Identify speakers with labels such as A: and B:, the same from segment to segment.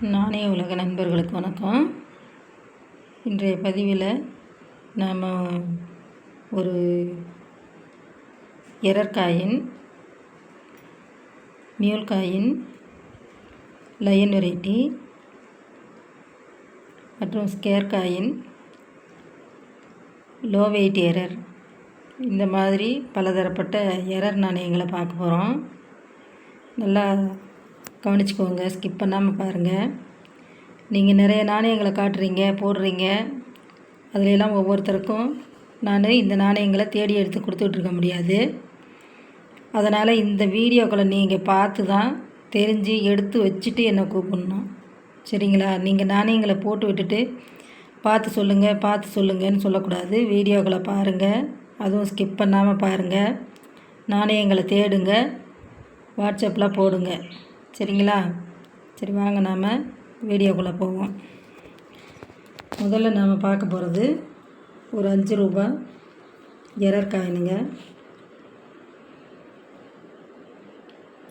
A: நாணய உலக நண்பர்களுக்கு வணக்கம். இன்றைய பதிவில் நாம் ஒரு எரர் காயின் லயன் வெரைட்டி மற்றும் ஸ்கேர்காயின் லோ வெயிட் எரர். இந்த மாதிரி பலதரப்பட்ட எரர் நாணயங்களை பார்க்க போகிறோம் நல்லா கவனிச்சுக்கோங்க ஸ்கிப் பண்ணாமல் பாருங்கள் நீங்கள் நிறைய நாணயங்களை காட்டுறீங்க போடுறீங்க. அதிலெல்லாம் ஒவ்வொருத்தருக்கும் நான் இந்த நாணயங்களை தேடி எடுத்து கொடுத்துட்ருக்க முடியாது. அதனால் இந்த வீடியோக்களை நீங்கள் பார்த்து தான் தெரிஞ்சு எடுத்து வச்சுட்டு என்னை கூப்பிட்ணும். சரிங்களா? நீங்கள் நாணயங்களை போட்டு விட்டுட்டு பார்த்து சொல்லுங்கள் பார்த்து சொல்லுங்கன்னு சொல்லக்கூடாது. வீடியோக்களை பாருங்கள் அதுவும் ஸ்கிப் பண்ணாமல் பாருங்கள் நாணயங்களை தேடுங்க வாட்ஸ்அப்பில் போடுங்க. சரிங்களா? சரி வாங்க நாம் வீடியோக்குள்ளே போவோம். முதல்ல நாம் பார்க்க போகிறது ஒரு அஞ்சு ரூபா எரர் காயினுங்க.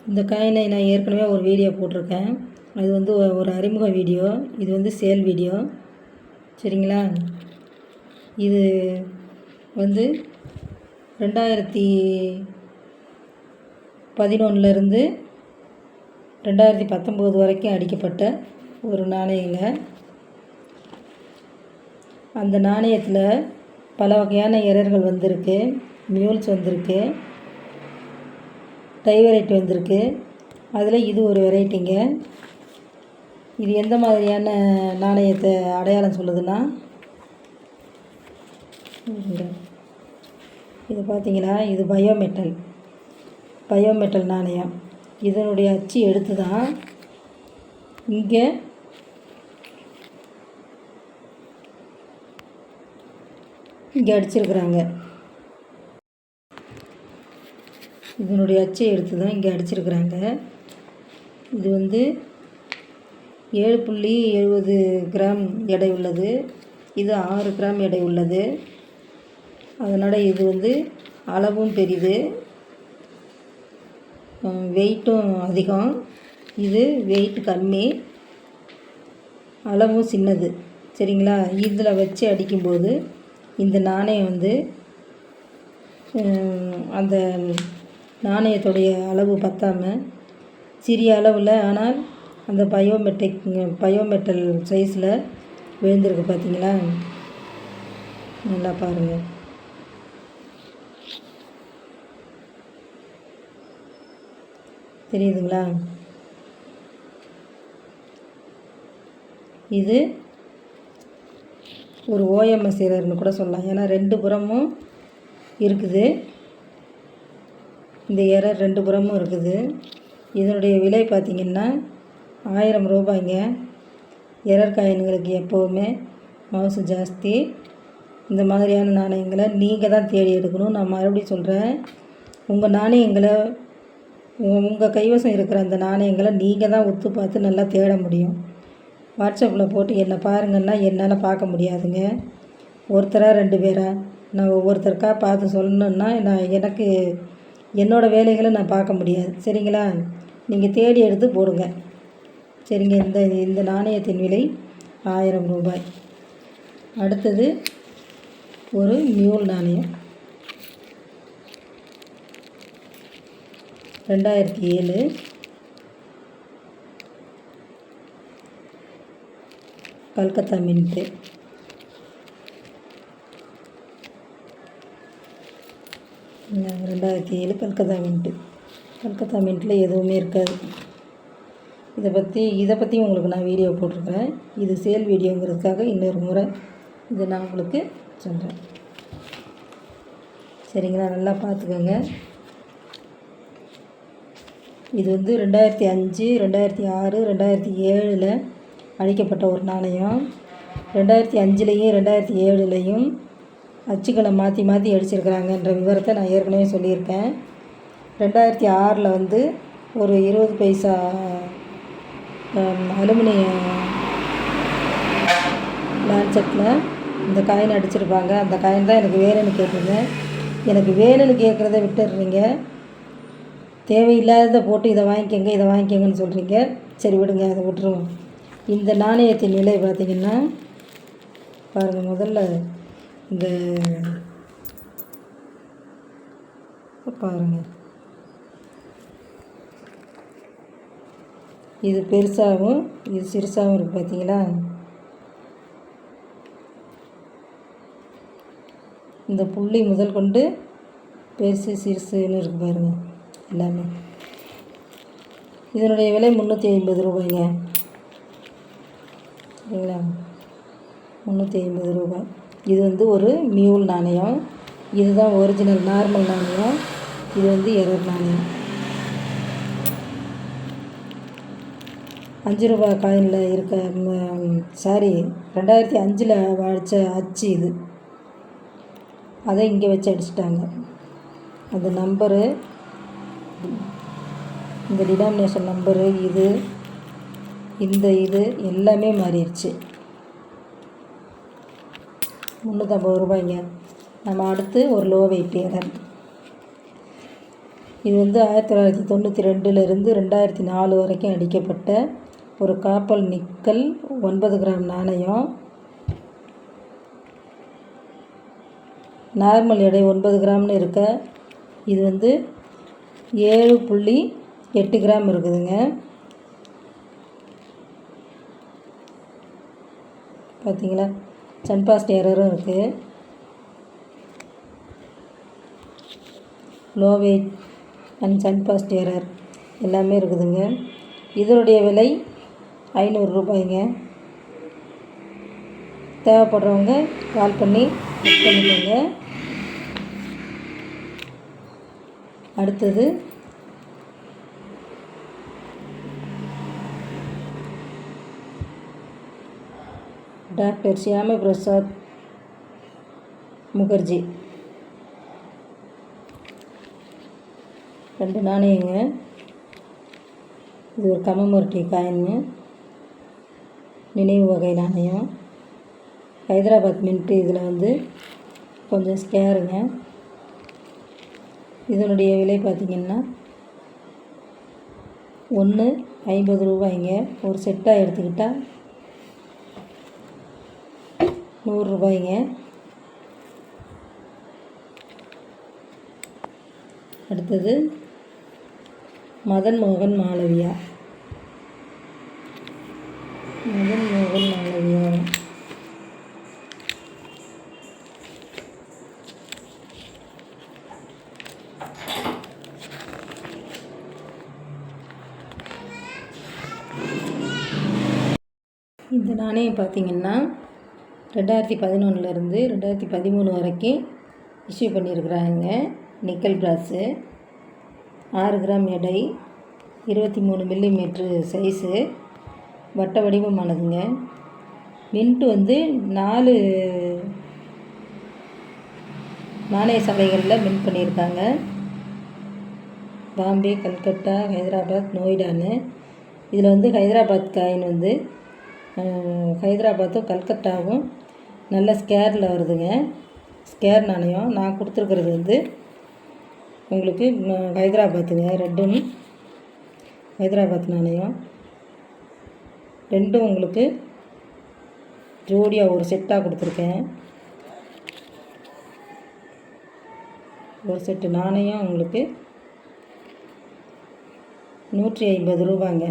A: இந்த காயினை நான் ஏற்கனவே ஒரு வீடியோ போட்டிருக்கேன். அது வந்து ஒரு அறிமுக வீடியோ. இது வந்து சேல் வீடியோ. சரிங்களா? இது வந்து ரெண்டாயிரத்தி பதினொன்றுலேருந்து ரெண்டாயிரத்தி பத்தொம்போது வரைக்கும் அடிக்கப்பட்ட ஒரு நாணயங்க. அந்த நாணயத்தில் பல வகையான எரர்கள் வந்திருக்கு. மியூல்ஸ் வந்திருக்கு. டை வெரைட்டி வந்திருக்கு. அதில் இது ஒரு வெரைட்டிங்க இது எந்த மாதிரியான நாணயத்தை அடையாளம் சொல்லுதுன்னா இது பார்த்தீங்களா இது பயோமெட்டல் பயோமெட்டல் நாணயம். இதனுடைய அச்சு எடுத்து தான் இங்கே இங்கே அடிச்சிருக்கிறாங்க. இதனுடைய அச்சை எடுத்து தான் இங்கே அடிச்சிருக்கிறாங்க. இது வந்து ஏழு புள்ளி எழுபது கிராம் எடை உள்ளது. இது ஆறு கிராம் எடை உள்ளது. அதனால் இது வந்து அளவும் பெரிது. வெயிட்டும் அதிகம். இது வெயிட் கம்மி. அளவும் சின்னது. சரிங்களா? இதில் வச்சு அடிக்கும்போது இந்த நாணயம் வந்து அந்த நாணயத்துடைய அளவு பத்தாமல் சிறிய அளவில் ஆனால் அந்த பயோமெட்ரிக் பயோமெட்டல் சைஸில் விழுந்திருக்கு பார்த்தீங்களா நல்லா பாருங்கள் தெரியுதுங்களா? இது ஒரு ஓஎம்எஸ் சீரர்னு கூட சொல்லலாம். ஏன்னா ரெண்டு புறமும் இருக்குது. இந்த எரர் ரெண்டு புறமும் இருக்குது. இதனுடைய விலை பார்த்திங்கன்னா ஆயிரம் ரூபாய்ங்க. எரர் காயின்களுக்கு எப்போவுமே மவுசு ஜாஸ்தி. இந்த மாதிரியான நாணயங்களை நீங்கள் தான் தேடி எடுக்கணும். நான் மறுபடியும் சொல்கிறேன் உங்கள் நாணயங்களை உங்கள் கைவசம் இருக்கிற அந்த நாணயங்களை நீங்கள் தான் ஒத்து பார்த்து நல்லா தேட முடியும். வாட்ஸ்அப்பில் போட்டு என்னை பாருங்கன்னா என்னால் பார்க்க முடியாதுங்க. ஒருத்தராக ரெண்டு பேரா? நான் ஒவ்வொருத்தருக்காக பார்த்து சொல்லணுன்னா நான் எனக்கு என்னோடய வேலைகளை நான் பார்க்க முடியாது. சரிங்களா? நீங்கள் தேடி எடுத்து போடுங்க. சரிங்க இந்த இந்த நாணயத்தின் விலை ஆயிரம் ரூபாய். அடுத்தது ஒரு மியூல் நாணயம். ரெண்டாயிரத்தி ஏழு. கல்கத்தா மின்ட்டு. ரெண்டாயிரத்தி ஏழு கல்கத்தா மின்ட்டு. கல்கத்தா மின்ட்டில் எதுவுமே இருக்காது. இதை பற்றி இதை பற்றி உங்களுக்கு நான் வீடியோ போட்டிருக்கிறேன். இது சேல் வீடியோங்கிறதுக்காக இன்னொரு முறை இதை நான் உங்களுக்கு சொல்கிறேன் சரிங்களா? நல்லா பார்த்துக்கோங்க. இது வந்து ரெண்டாயிரத்தி அஞ்சு ரெண்டாயிரத்தி ஆறு ரெண்டாயிரத்தி ஏழில் அழிக்கப்பட்ட ஒரு நாணயம். ரெண்டாயிரத்தி அஞ்சுலேயும் ரெண்டாயிரத்தி ஏழுலேயும் அச்சுக்களை மாற்றி மாற்றி அடிச்சிருக்கிறாங்கன்ற விவரத்தை நான் ஏற்கனவே சொல்லியிருக்கேன். ரெண்டாயிரத்தி ஆறில் வந்து ஒரு இருபது பைசா அலுமினிய லான்செட்டில் இந்த காயின் அடிச்சிருப்பாங்க. அந்த காயின் தான் எனக்கு வேணும்னு கேட்டிருந்தேன். எனக்கு வேணும்னு கேட்குறத விட்டுடுறீங்க. தேவையில்லாத போட்டு இதை வாங்கிக்கோங்க இதை வாங்கிக்கோங்கன்னு சொல்கிறீங்க சரி விடுங்க அதை விட்டுருவோம். இந்த நாணயத்தின் விலை பார்த்திங்கன்னா பாருங்கள் முதல்ல இந்த பாருங்கள் இது பெருசாகவும் இது சிறுசாகவும் இருக்குது பார்த்தீங்களா? இந்த புள்ளி முதல் கொண்டு பெருசு சிறுசுன்னு இருக்குது பாருங்கள் எல்லாமே. இதனுடைய விலை முந்நூற்றி ஐம்பது ரூபாய்ங்க. சரிங்களா? முந்நூற்றி ஐம்பது ரூபாய். இது வந்து ஒரு மியூல் நாணயம். இதுதான் ஒரிஜினல் நார்மல் நாணயம். இது வந்து எரர் நாணயம். அஞ்சு ரூபாய் காயினில் இருக்க சாரி ரெண்டாயிரத்தி அஞ்சில் அடித்த அச்சு இது. அதை இங்கே வச்சு அடிச்சிட்டாங்க. அந்த நம்பரு இந்த டினாமினேஷன் நம்பரு இது இந்த இது எல்லாமே மாறிடுச்சு. முந்நூற்றம்பது ரூபாய்ங்க. நம்ம அடுத்து ஒரு லோ வெயிட் இது வந்து ஆயிரத்தி தொள்ளாயிரத்தி தொண்ணூற்றி ரெண்டுலேருந்து ரெண்டாயிரத்தி நாலு வரைக்கும் அடிக்கப்பட்ட ஒரு காப்பல் நிக்கல் ஒன்பது கிராம் நாணயம். நார்மல் எடை ஒன்பது கிராம்னு இருக்க இது வந்து ஏழு புள்ளி எட்டு கிராம் இருக்குதுங்க. பார்த்தீங்களா சன்பாஸ்ட் எரரும் இருக்குது லோ வெயிட் அண்ட் சன்பாஸ்ட் எரர் எல்லாமே இருக்குதுங்க. இதனுடைய விலை ஐநூறு ரூபாய்ங்க. தேவைப்படுறவங்க கால் பண்ணி புக் பண்ணிக்கோங்க அடுத்தது. டாக்டர் சியாம பிரசாத் முகர்ஜி. ரெண்டு நாணயங்க. இது ஒரு கமமூர்த்தி காயின்னு நினைவு வகை நாணயம். ஹைதராபாத் மின்ட்டு இதில் வந்து கொஞ்சம் ஸ்கேருங்க. இதனுடைய விலை பார்த்திங்கன்னா ஒன்று ஐம்பது ரூபாய்ங்க. ஒரு செட்டாக எடுத்துக்கிட்டால் நூறுரூபாய்ங்க அடுத்தது மதன் மோகன் மாளவியா மதன் மோகன் மாளவியா இந்த நாணயம் பார்த்திங்கன்னா ரெண்டாயிரத்தி பதினொன்றுலேருந்து ரெண்டாயிரத்தி பதிமூணு வரைக்கும் இஷ்யூ பண்ணியிருக்கிறாங்க. நிக்கல் பிராஸு ஆறு கிராம் எடை இருபத்தி மூணு மில்லி மீட்ரு சைஸு வட்ட வடிவமானதுங்க. மின்ட்டு வந்து நாலு நாணய சாலைகளில் மின்ட் பண்ணியிருக்காங்க. பாம்பே கல்கட்டா ஹைதராபாத் நோய்டான்னு இதில் வந்து ஹைதராபாத் காயின் வந்து ஹைதராபாத்தும் கல்கட்டாவும் நல்ல ஸ்கேரில் வருதுங்க. ஸ்கேர் நாணயம் நான் கொடுத்துருக்கிறது வந்து உங்களுக்கு ஹைதராபாத்துங்க ரெண்டும் ஹைதராபாத் நாணயம். ரெண்டும் உங்களுக்கு ஜோடியாக ஒரு செட்டாக கொடுத்துருக்கேன். ஒரு செட்டு நாணயம் உங்களுக்கு நூற்றி ஐம்பது ரூபாங்க.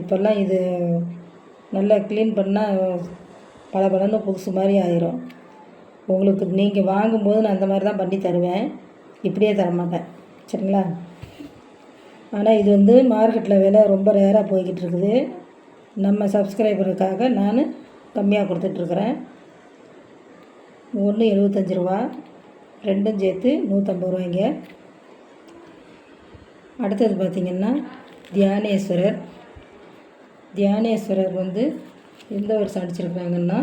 A: இப்போல்லாம் இது நல்லா க்ளீன் பண்ணால் பல பலன்னு புதுசு மாதிரி ஆயிரும். உங்களுக்கு நீங்கள் வாங்கும்போது நான் அந்த மாதிரி தான் பண்ணி தருவேன். இப்படியே தரமாட்டேன் சரிங்களா? ஆனால் இது வந்து மார்க்கெட்டில் விலை ரொம்ப ரேராக போய்கிட்டு இருக்குது. நம்ம சப்ஸ்கிரைபருக்காக நான் கம்மியாக கொடுத்துட்ருக்குறேன் ஒன்று எழுபத்தஞ்சி ரூபா ரெண்டும் சேர்த்து நூற்றம்பது ரூபாய்ங்க. அடுத்தது பார்த்திங்கன்னா தியானேஸ்வரர். தியானேஸ்வரர் வந்து எந்த வருஷம் அடிச்சிருக்காங்கன்னா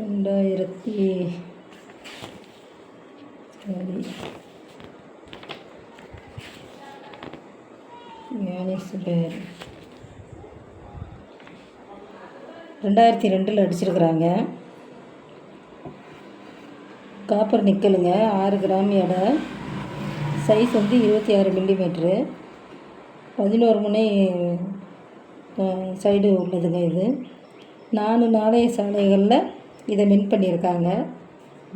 A: ரெண்டாயிரத்தி சரி. தியானேஸ்வரர். ரெண்டாயிரத்தி ரெண்டில் அடிச்சிருக்கிறாங்க காப்பர் நிக்கலுங்க ஆறு கிராம் எடை. சைஸ் வந்து இருபத்தி ஆறு மில்லிமீட்ரு. பதினோரு முனை சைடு உள்ளதுங்க இது. நாலு நாணய சாலைகளில் இதை மின் பண்ணியிருக்காங்க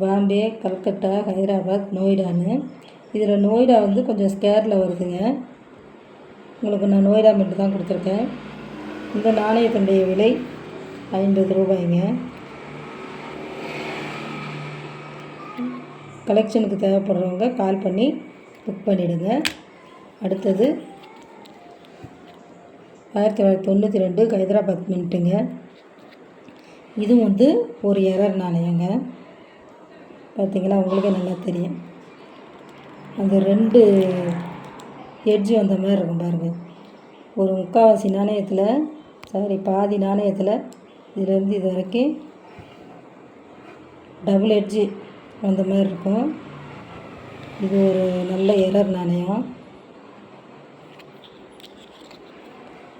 A: பாம்பே கல்கட்டா ஹைதராபாத் நோய்டான்னு. இதில் நோய்டா வந்து கொஞ்சம் ஸ்கேரில் வருதுங்க. உங்களுக்கு நான் நோய்டா மட்டும் தான் கொடுத்துருக்கேன். இந்த நாணயத்தினுடைய விலை ஐம்பது ரூபாய்ங்க. கலெக்ஷனுக்கு தேவைப்படுறவங்க கால் பண்ணி புக் பண்ணிவிடுங்க அடுத்தது ஆயிரத்தி தொள்ளாயிரத்தி தொண்ணூற்றி ரெண்டு ஹைதராபாத் மின்ட்டுங்க. இது வந்து ஒரு எரர் நாணயங்க பார்த்தீங்களா உங்களுக்கே நல்லா தெரியும். அந்த ரெண்டு எட்ஜு வந்த மாதிரி இருக்கும் பாருங்கள் ஒரு முக்கால்வாசி நாணயத்தில் சாரி பாதி நாணயத்தில் இதுலேருந்து இது வரைக்கும் டபுள் எட்ஜு அந்த மாதிரி இருக்கும். இது ஒரு நல்ல எரர் நாணயம்.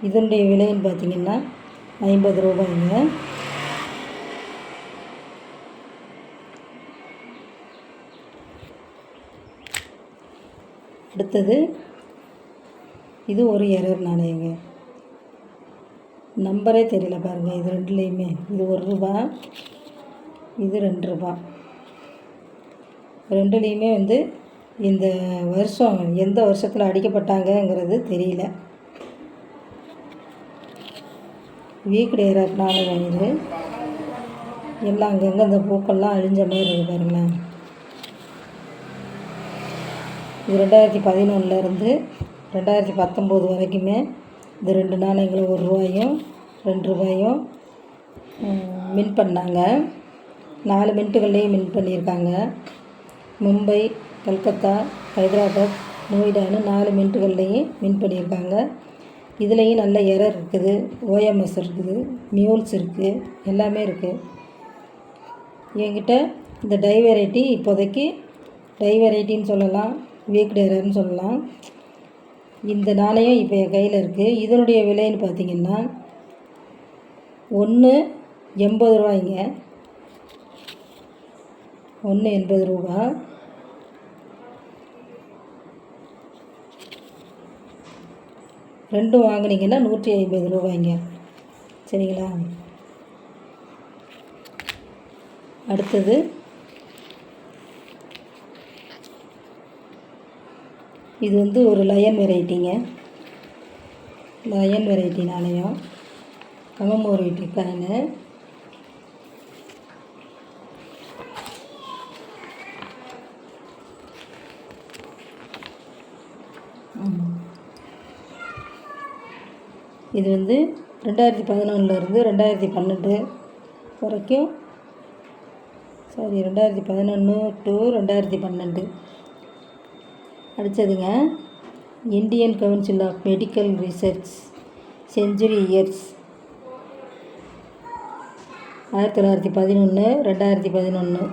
A: இதனுடைய விலைன்னு பார்த்தீங்கன்னா ஐம்பது ரூபாய்ங்க. அடுத்தது இது ஒரு எரர் நாணயங்க. நம்பரே தெரியல பாருங்கள் இது ரெண்டுலேயுமே. இது ஒரு ரூபா இது ரெண்டு ரூபா. ரெண்டுலேயுமே வந்து இந்த வருஷம் எந்த வருஷத்தில் அடிக்கப்பட்டாங்கங்கிறது தெரியல. வீக்கடி எரர் வயிறு எல்லாம் அங்கங்கே அந்த பூக்கள்லாம் அழிஞ்ச மாதிரி இருக்குது பாருங்களேன் இது ரெண்டாயிரத்தி பதினொன்றுலேருந்து ரெண்டாயிரத்தி பத்தொம்போது வரைக்குமே இந்த ரெண்டு நாணயங்களும் ஒரு ரூபாயும் ரெண்டு ரூபாயும் மின் பண்ணாங்க. நாலு மின்ட்டுகள்லேயும் மின் பண்ணியிருக்காங்க. மும்பை கல்கத்தா ஹைதராபாத் நோய்டான்னு நாலு மின்ட்டுகள்லேயும் மின் பண்ணியிருக்காங்க. இதுலேயும் நல்ல எரர் இருக்குது ஓஎம்எஸ் இருக்குது மியூல்ஸ் இருக்குது எல்லாமே இருக்குது என்கிட்ட இந்த டை வெரைட்டி இப்போதைக்கு டை வெரைட்டின்னு சொல்லலாம் வீக் டேரர்னு சொல்லலாம். இந்த நாணயம் இப்போ என் கையில் இருக்குது இதனுடைய விலைன்னு பார்த்திங்கன்னா ஒன்று எண்பது ரூபாய்ங்க. ஒன்று எண்பது ரூபா. ரெண்டும் வாங்கினீங்கன்னா நூற்றி ஐம்பது ரூபாய்ங்க. சரிங்களா? அடுத்தது. இது வந்து ஒரு லயன் வெரைட்டிங்க. லயன் வெரைட்டி நாணயம் கமமோரேட்டி காயினு இது வந்து ரெண்டாயிரத்தி பதினொன்றுலேருந்து ரெண்டாயிரத்தி பன்னெண்டு வரைக்கும். சாரி ரெண்டாயிரத்தி பதினொன்று டு ரெண்டாயிரத்தி பன்னெண்டு. அடுத்ததுங்க Indian council of medical research century years ஆயிரத்தி தொள்ளாயிரத்தி பதினொன்று ரெண்டாயிரத்தி பதினொன்று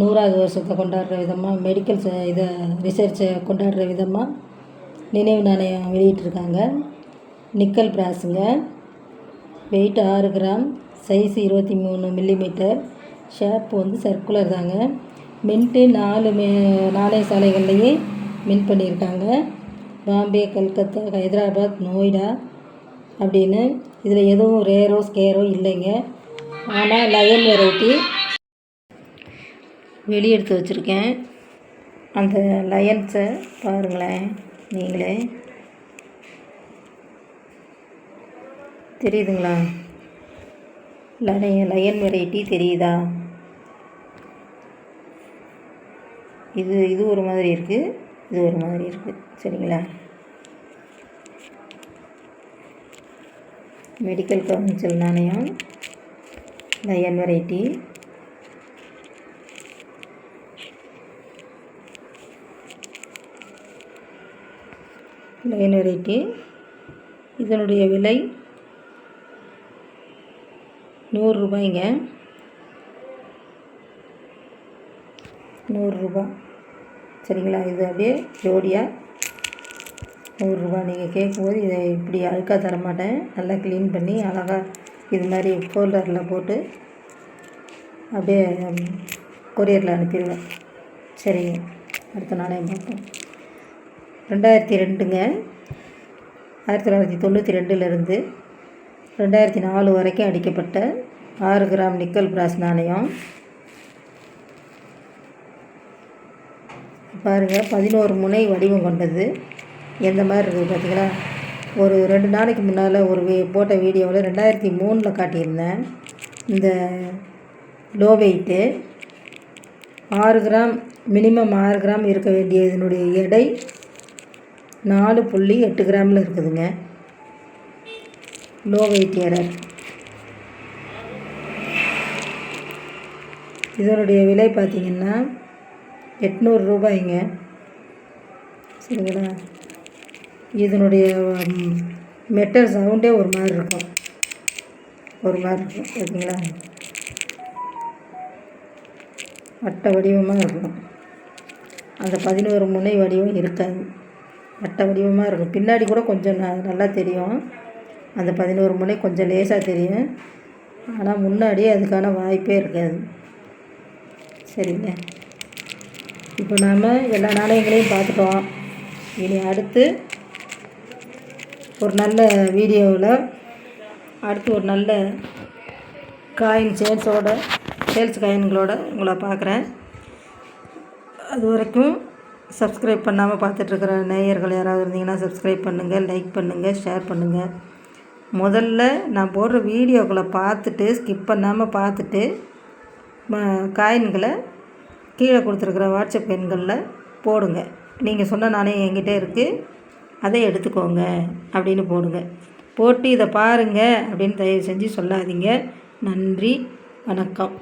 A: நூறாவது வருஷத்தை கொண்டாடுற விதமாக மெடிக்கல் இதை ரிசர்ச்சை கொண்டாடுற விதமாக நினைவு நாணயம் வெளியிட்டிருக்காங்க. நிக்கல் பிராஸுங்க. வெயிட் ஆறு கிராம் சைஸ் இருபத்தி மூணு மில்லிமீட்டர். ஷேப் வந்து சர்க்குலர் தாங்க. மின்ட்டு நாலு மே நாணய சாலைகள்லேயும் மின் பண்ணியிருக்காங்க. பாம்பே கல்கத்தா ஹைதராபாத் நோய்டா அப்படின்னு. இதில் எதுவும் ரேரோ ஸ்கேரோ இல்லைங்க. ஆனால் லயன் வெரைட்டி வெளியெடுத்து வச்சுருக்கேன். அந்த லயன்ஸை பாருங்களேன் நீங்களே. தெரியுதுங்களா? லயன் லயன் வெரைட்டி தெரியுதா? இது இது ஒரு மாதிரி இருக்குது இது ஒரு மாதிரி இருக்குது சரிங்களா? மெடிக்கல் கவுன்சில் நாணயம். Lion variety. Lion variety. இதனுடைய விலை நூறுரூபாய்ங்க நூறுரூபா சரிங்களா? இது அப்படியே ஜோடியாக நூறுரூபா நீங்கள் கேட்கும்போது இதை இப்படி அழுக்காக தரமாட்டேன். நல்லா க்ளீன் பண்ணி அழகாக இது மாதிரி ஃபோல்டரில் போட்டு அப்படியே கொரியரில் அனுப்பிடுவேன். சரிங்க. அடுத்த நாளே பார்ப்போம். ரெண்டாயிரத்தி ரெண்டுங்க. ஆயிரத்தி தொள்ளாயிரத்தி தொண்ணூற்றி ரெண்டுலேருந்து ரெண்டாயிரத்தி நாலு வரைக்கும் அடிக்கப்பட்ட ஆறு கிராம் நிக்கல் பிராஸ் நாணயம். பாருங்கள் பதினோரு முனை வடிவம் கொண்டது. எந்த மாதிரி இருக்குது பார்த்தீங்களா? ஒரு ரெண்டு நாளைக்கு முன்னால் ஒரு வீ போட்ட வீடியோவில் ரெண்டாயிரத்தி மூணில் காட்டியிருந்தேன். இந்த லோ வெயிட்டு ஆறு கிராம் மினிமம் ஆறு கிராம் இருக்க வேண்டிய இதனுடைய எடை நாலு புள்ளி எட்டு கிராமில் இருக்குதுங்க. லோவைத்தியரர் இதனுடைய விலை பார்த்திங்கன்னா எட்நூறு ரூபாய்ங்க. சரிங்களா? இதனுடைய மெட்டல் சவுண்டே ஒரு மாதிரி இருக்கும். ஒரு மாதிரி இருக்கும் ஓகேங்களா வட்ட வடிவமாக இருக்கும். அந்த பதினோரு முனை வடிவம் இருக்காது. வட்ட வடிவமாக இருக்கும். பின்னாடி கூட கொஞ்சம் ந நல்லா தெரியும். அந்த பதினோரு முனை கொஞ்சம் லேசாக தெரியும். ஆனால் முன்னாடி அதுக்கான வாய்ப்பே இருக்காது. சரிங்க. இப்போ நாம் எல்லா நாணயங்களையும் பார்த்துட்டோம். இனி அடுத்து ஒரு நல்ல வீடியோவில் அடுத்து ஒரு நல்ல காயின் சேல்ஸோட சேல்ஸ் காயின்களோட உங்களை பார்க்குறேன். அது வரைக்கும் சப்ஸ்கிரைப் பண்ணாமல் பார்த்துட்ருக்குற நேயர்கள் யாராவது இருந்தீங்கன்னா சப்ஸ்கிரைப் பண்ணுங்கள் லைக் பண்ணுங்கள் ஷேர் பண்ணுங்கள் முதல்ல நான் போடுற வீடியோக்களை பார்த்துட்டு ஸ்கிப் பண்ணாமல் பார்த்துட்டு காயின்களை கீழே கொடுத்துருக்குற வாட்ஸ்அப் எண்களில் போடுங்க. நீங்கள் சொன்ன நானே என்கிட்ட இருக்குது அதை எடுத்துக்கோங்க அப்படின்னு போடுங்க. போட்டு இதை பாருங்கள் அப்படின்னு தயவு செஞ்சு சொல்லாதீங்க. நன்றி வணக்கம்.